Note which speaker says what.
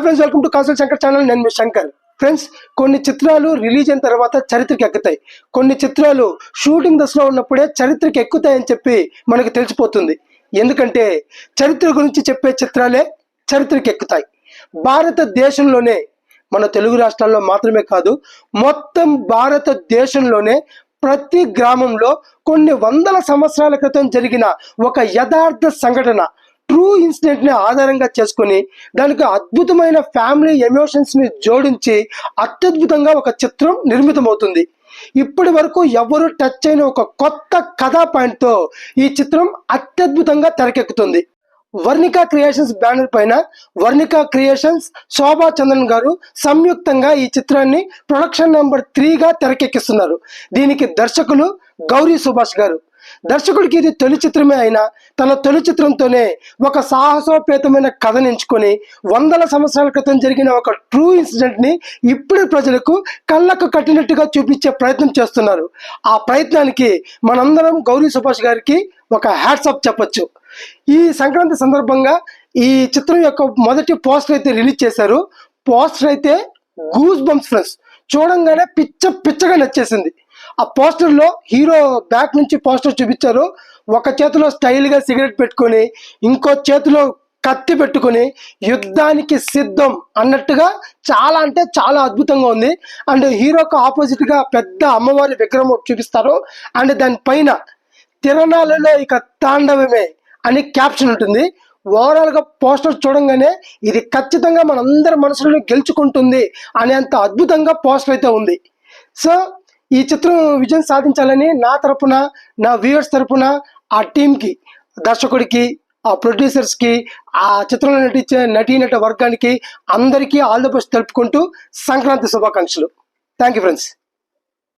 Speaker 1: Hi friends welcome to కాన్సల్ Shankar channel. నేను మీ శంకర్. ఫ్రెండ్స్ కొన్ని చిత్రాలు రిలీజ్ అయిన తర్వాత చరిత్రకి ఎక్కుతాయి. కొన్ని చిత్రాలు షూటింగ్ దశలో ఉన్నప్పుడే చరిత్రకి ఎక్కుతాయని చెప్పి మనకు తెలిసిపోతుంది. ఎందుకంటే చరిత్ర గురించి చెప్పే చిత్రాలే చరిత్రకి ఎక్కుతాయి. భారతదేశంలోనే మన తెలుగు రాష్ట్రాల్లో మాత్రమే కాదు మొత్తం భారతదేశంలోనే ప్రతి గ్రామంలో కొన్ని వందల సంవత్సరాల క్రితం జరిగిన ఒక యథార్థ సంఘటన ట్రూ ఇన్సిడెంట్ని ఆధారంగా చేసుకుని దానికి అద్భుతమైన ఫ్యామిలీ ఎమోషన్స్ని జోడించి అత్యద్భుతంగా ఒక చిత్రం నిర్మితమవుతుంది. ఇప్పటి వరకు ఎవరు టచ్ అయిన ఒక కొత్త కథా పాయింట్తో ఈ చిత్రం అత్యద్భుతంగా తెరకెక్కుతుంది. వర్ణిక క్రియేషన్స్ బ్యానర్ పైన వర్ణిక క్రియేషన్స్ శోభా చంద్రన్ గారు సంయుక్తంగా ఈ చిత్రాన్ని ప్రొడక్షన్ నెంబర్ త్రీగా తెరకెక్కిస్తున్నారు. దీనికి దర్శకులు గౌరీ సుభాష్ గారు. దర్శకుడికి ఇది తొలి చిత్రమే అయినా తన తొలి చిత్రంతోనే ఒక సాహసోపేతమైన కథను ఎంచుకొని వందల సంవత్సరాల క్రితం జరిగిన ఒక ట్రూ ఇన్సిడెంట్ని ఇప్పుడు ప్రజలకు కళ్ళకు కట్టినట్టుగా చూపించే ప్రయత్నం చేస్తున్నారు. ఆ ప్రయత్నానికి మనందరం గౌరీ సుభాష్ గారికి ఒక హ్యాట్సప్ చెప్పొచ్చు. ఈ సంక్రాంతి సందర్భంగా ఈ చిత్రం యొక్క మొదటి పోస్టర్ అయితే రిలీజ్ చేశారు. పోస్టర్ అయితే గూస్ బంప్స్ ఫ్రెండ్స్. చూడంగానే పిచ్చ పిచ్చగా నచ్చేసింది. ఆ పోస్టర్లో హీరో బ్యాక్ నుంచి పోస్టర్ చూపించారు. ఒక చేతిలో స్టైల్గా సిగరెట్ పెట్టుకొని ఇంకో చేతిలో కత్తి పెట్టుకొని యుద్ధానికి సిద్ధం అన్నట్టుగా చాలా అంటే చాలా అద్భుతంగా ఉంది. అండ్ హీరోకు ఆపోజిట్గా పెద్ద అమ్మవారి విగ్రహం చూపిస్తారు. అండ్ దానిపైన తిరణాలలో ఇక తాండవమే అని క్యాప్షన్ ఉంటుంది. ఓవరాల్గా పోస్టర్ చూడంగానే ఇది ఖచ్చితంగా మనందరి మనసులను గెలుచుకుంటుంది అనేంత అద్భుతంగా పోస్టర్ అయితే ఉంది. సో ఈ చిత్రం విజయం సాధించాలని నా తరపున నా వ్యూవర్స్ తరపున ఆ టీంకి దర్శకుడికి ఆ ప్రొడ్యూసర్స్కి ఆ చిత్రంలో నటించే నటీనట వర్గానికి అందరికీ ఆల్ ద బెస్ట్ తెలుపుకుంటూ సంక్రాంతి శుభాకాంక్షలు. Thank you friends